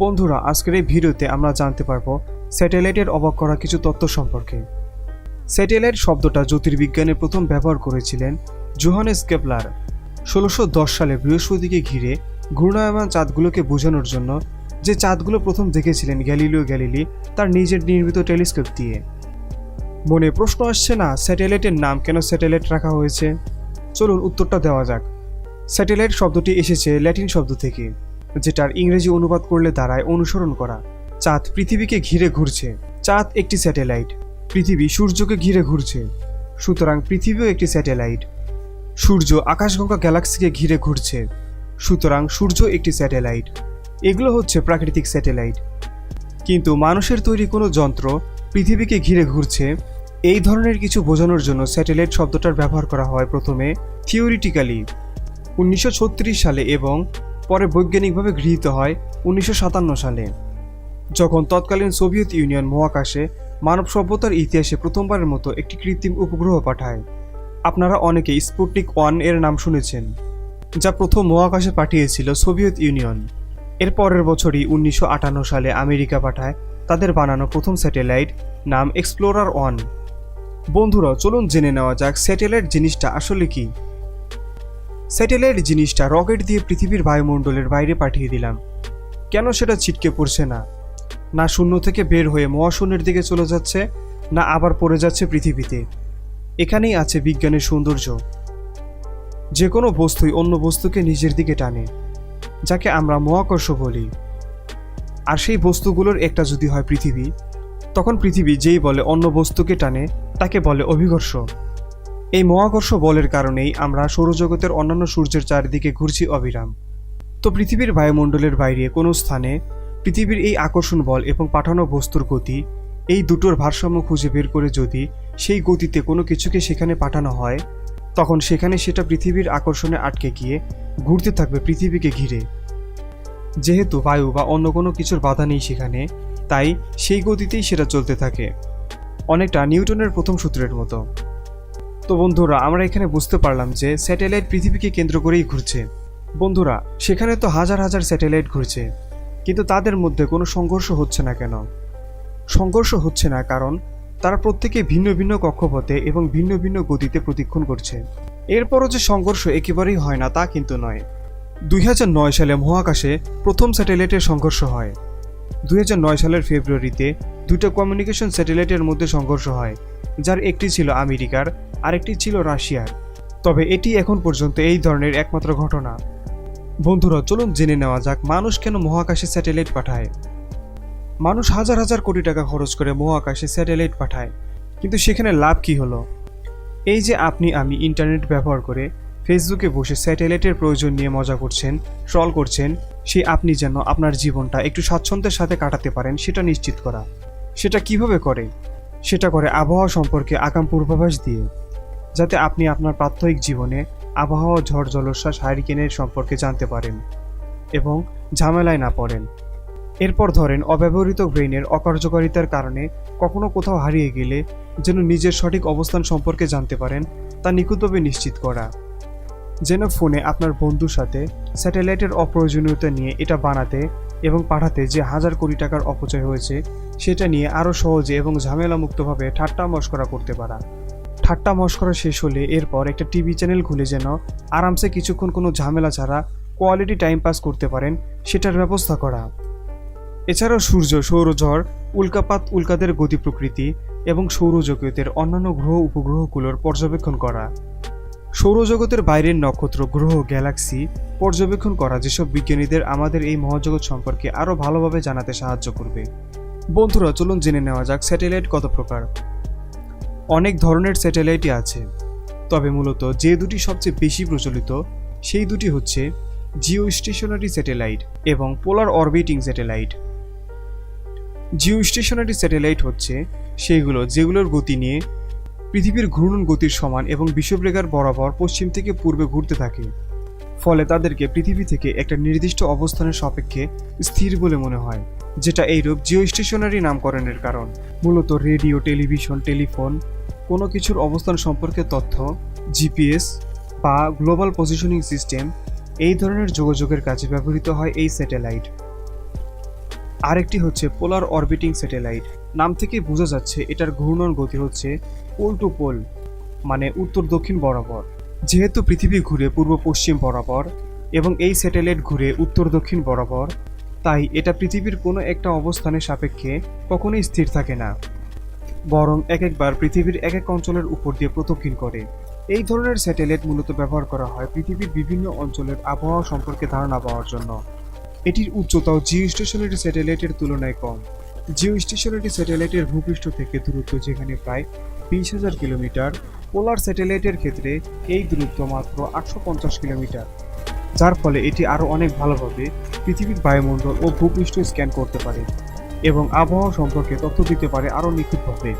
বন্ধুরা, আজকের এই ভিডিওতে আমরা জানতে পারব স্যাটেলাইটের অবাক করা কিছু তথ্য সম্পর্কে। স্যাটেলাইট শব্দটা জ্যোতির্বিজ্ঞানে প্রথম ব্যবহার করেছিলেন জোহানেস কেপলার। ষোলোশো দশ সালে বৃহস্পতিকে ঘিরে ঘূর্ণায়মান চাঁদগুলোকে বোঝানোর জন্য যে চাঁদগুলো প্রথম দেখেছিলেন গ্যালিলিও গ্যালিলি, তার নিজের নির্মিত টেলিস্কোপ দিয়ে। মনে প্রশ্ন আসছে না, স্যাটেলাইটের নাম কেন স্যাটেলাইট রাখা হয়েছে? চলুন উত্তরটা দেওয়া যাক। স্যাটেলাইট শব্দটি এসেছে ল্যাটিন শব্দ থেকে। যেটার ইংরেজি অনুবাদ করলে দাঁড়ায় অনুসরণ করা। চাঁদ পৃথিবীকে ঘিরে ঘুরছে। চাঁদ একটি স্যাটেলাইট। পৃথিবী সূর্যকে ঘিরে ঘুরছে। সুতরাং পৃথিবীও একটি স্যাটেলাইট। সূর্য আকাশগঙ্গা গ্যালাক্সিকে ঘিরে ঘুরছে। সুতরাং সূর্য একটি স্যাটেলাইট। এগুলো হচ্ছে প্রাকৃতিক স্যাটেলাইট। কিন্তু মানুষের তৈরি কোনো যন্ত্র পৃথিবীকে ঘিরে ঘুরছে, এই ধরনের কিছু বোঝানোর জন্য স্যাটেলাইট শব্দটার ব্যবহার করা হয় প্রথমে থিওরিটিক্যালি। উনিশশো ছত্রিশ সালে এবং পরে বৈজ্ঞানিকভাবে গৃহীত হয় উনিশশো সাতান্ন সালে। যখন তৎকালীন সোভিয়েত ইউনিয়ন মহাকাশে মানব সভ্যতার ইতিহাসে প্রথমবারের মতো একটি কৃত্রিম উপগ্রহ পাঠায়। আপনারা অনেকে স্পুটনিক ওয়ানের নাম শুনেছেন, যা প্রথম মহাকাশে পাঠিয়েছিল সোভিয়েত ইউনিয়ন। এর পরের বছরই উনিশশো আটান্ন সালে আমেরিকা পাঠায় তাদের বানানো প্রথম স্যাটেলাইট নাম এক্সপ্লোরার ওয়ান। বন্ধুরা, চলুন জেনে নেওয়া যাক স্যাটেলাইট জিনিসটা আসলে কি। স্যাটেলাইট জিনিসটা রকেট দিয়ে পৃথিবীর বায়ুমণ্ডলের বাইরে পাঠিয়ে দিলাম। কেন সেটা ছিটকে পড়ছে না? না শূন্য থেকে বের হয়ে মহাশূন্যের দিকে চলে যাচ্ছে, না আবার পড়ে যাচ্ছে পৃথিবীতে। এখানেই আছে বিজ্ঞানের সৌন্দর্য। যে কোনো বস্তুই অন্য বস্তুকে নিজের দিকে টানে, যাকে আমরা মহাকর্ষ বলি। আর সেই বস্তুগুলোর একটা যদি হয় পৃথিবী, তখন পৃথিবী যেই বলে অন্য বস্তুকে টানে, তাকে বলে অভিকর্ষ এই মহাকর্ষ বলের কারণেই আমরা সৌরজগতের অন্যান্য সূর্যের চারিদিকে ঘুরছি অবিরাম। তো পৃথিবীর বায়ুমণ্ডলের বাইরে কোনো স্থানে পৃথিবীর এই আকর্ষণ বল এবং পাঠানো বস্তুর গতি, এই দুটোর ভারসাম্য খুঁজে বের করে যদি সেই গতিতে কোনো কিছুকে সেখানে পাঠানো হয়, তখন সেখানে সেটা পৃথিবীর আকর্ষণে আটকে গিয়ে ঘুরতে থাকবে পৃথিবীকে ঘিরে। যেহেতু বায়ু বা অন্য কোনো কিছুর বাধা নেই সেখানে, তাই সেই গতিতেই সেটা চলতে থাকে। অনেকটা নিউটনের প্রথম সূত্রের মতো। তো বন্ধুরা, আমরা এখানে বুঝতে পারলাম যে স্যাটেলাইট পৃথিবীকে কেন্দ্র করেই ঘুরছে। বন্ধুরা, সেখানে তো হাজার হাজার স্যাটেলাইট ঘুরছে, কিন্তু তাদের মধ্যে কোনো সংঘর্ষ হচ্ছে না কেন? সংঘর্ষ হচ্ছে না কারণ তারা প্রত্যেকে ভিন্ন ভিন্ন কক্ষপথে এবং ভিন্ন ভিন্ন গতিতে প্রতিক্ষণ করছে। এরপরও যে সংঘর্ষ একেবারেই হয় না তা কিন্তু নয়। দুই সালে মহাকাশে প্রথম স্যাটেলাইটের সংঘর্ষ হয়। দুই হাজার নয় সালের ফেব্রুয়ারিতে দুটো কমিউনিকেশন স্যাটেলাইটের মধ্যে সংঘর্ষ হয়। যার একটি ছিল আমেরিকার, আরেকটি ছিল রাশিয়ার। তবে এটি এখন পর্যন্ত এই ধরনের একমাত্র ঘটনা। বন্ধুরা, চলুন জেনে নেওয়া যাক মানুষ কেন মহাকাশে স্যাটেলাইট পাঠায়। মানুষ হাজার হাজার কোটি টাকা খরচ করে মহাকাশে স্যাটেলাইট পাঠায়, কিন্তু সেখানে লাভ কি হলো? এই যে আপনি আমি ইন্টারনেট ব্যবহার করে ফেসবুকে বসে স্যাটেলাইটের প্রয়োজন নিয়ে মজা করছেন, ট্রল করছেন, সে আপনি যেন আপনার জীবনটা একটু স্বাচ্ছন্দ্যের সাথে কাটাতে পারেন, সেটা নিশ্চিত করা। সেটা কীভাবে করে? সেটা করে আবহাওয়া সম্পর্কে আগাম পূর্বাভাস দিয়ে। যাতে আপনি আপনার প্রাত্যহিক জীবনে আবহাওয়া, ঝড়, জলোচ্ছ্বাস, হারিকেনের সম্পর্কে জানতে পারেন এবং ঝামেলায় না পড়েন। এরপর ধরেন, অব্যবহৃত ব্রেইনের অকার্যকারিতার কারণে কখনো কোথাও হারিয়ে গেলে যেন নিজের সঠিক অবস্থান সম্পর্কে জানতে পারেন, তা নিখুঁতভাবে নিশ্চিত করা। যেন ফোনে আপনার বন্ধুর সাথে স্যাটেলাইটের অপ্রয়োজনীয়তা নিয়ে এটা বানাতে এবং পাঠাতে যে হাজার কোটি টাকার অপচয় হয়েছে, সেটা নিয়ে আরও সহজে এবং ঝামেলামুক্তভাবে ঠাট্টা মস্করা করতে পারা। ঠাট্টা মস্করা শেষ হলে এরপর একটা টিভি চ্যানেল খুলে যেন আরামসে কিছুক্ষণ কোনো ঝামেলা ছাড়া কোয়ালিটি টাইম পাস করতে পারেন, সেটার ব্যবস্থা করা। এছাড়াও সূর্য, সৌরঝড়, উল্কাপাত, উল্কাদের গতি প্রকৃতি এবং সৌরজগতের অন্যান্য গ্রহ উপগ্রহগুলোর পর্যবেক্ষণ করা। সৌরজগতের বাইরের নক্ষত্র, গ্রহ, গ্যালাক্সি পর্যবেক্ষণ করা যেসব বিজ্ঞানীদের আমাদের এই মহাজগৎ সম্পর্কে আরও ভালোভাবে জানাতে সাহায্য করবে। বন্ধুরা, চলুন জেনে নেওয়া যাক স্যাটেলাইট কত প্রকার। অনেক ধরনের স্যাটেলাইটই আছে, তবে মূলত যে দুটি সবচেয়ে বেশি প্রচলিত, সেই দুটি হচ্ছে জিও স্টেশনারি স্যাটেলাইট এবং polar orbiting satellite. Geostationary satellite হচ্ছে সেইগুলো যেগুলোর গতি নিয়ে পৃথিবীর ঘূর্ণন গতির সমান এবং বিষুবরেখার বরাবর পশ্চিম থেকে পূর্বে ঘুরতে থাকে। ফলে তাদেরকে পৃথিবী থেকে একটা নির্দিষ্ট অবস্থানের সাপেক্ষে স্থির বলে মনে হয়, যেটা এইরূপ জিও স্টেশনারি নামকরণের কারণ। মূলত রেডিও, টেলিভিশন, টেলিফোন, কোনো কিছুর অবস্থান সম্পর্কে তথ্য, জিপিএস বা গ্লোবাল পজিশনিং সিস্টেম, এই ধরনের যোগাযোগের কাজে ব্যবহৃত হয় এই স্যাটেলাইট। আরেকটি হচ্ছে পোলার অরবিটিং স্যাটেলাইট। নাম থেকে বোঝা যাচ্ছে এটার ঘূর্ণন গতি হচ্ছে পোল টু পোল মানে উত্তর দক্ষিণ বরাবর। যেহেতু পৃথিবী ঘুরে পূর্ব পশ্চিম বরাবর এবং এই স্যাটেলাইট ঘুরে উত্তর দক্ষিণ বরাবর, তাই এটা পৃথিবীর কোনো একটা অবস্থানের সাপেক্ষে কখনোই স্থির থাকে না, বরং এক একবার পৃথিবীর এক এক অঞ্চলের উপর দিয়ে প্রদক্ষিণ করে। এই ধরনের স্যাটেলাইট মূলত ব্যবহার করা হয় পৃথিবীর বিভিন্ন অঞ্চলের আবহাওয়া সম্পর্কে ধারণা পাওয়ার জন্য। এটির উচ্চতাও জিও স্টেশনারি স্যাটেলাইটের তুলনায় কম। জিও স্টেশনারি স্যাটেলাইটের ভূপৃষ্ঠ থেকে দূরত্ব যেখানে প্রায় বিশ হাজার কিলোমিটার, পোলার স্যাটেলাইটের ক্ষেত্রে এই দূরত্ব মাত্র আটশো পঞ্চাশ কিলোমিটার। যার ফলে এটি আরও অনেক ভালোভাবে পৃথিবীর বায়ুমণ্ডল ও ভূপৃষ্ঠ স্ক্যান করতে পারে এবং আবহাওয়া সম্পর্কে তথ্য দিতে পারে আরও নিখুঁতভাবে।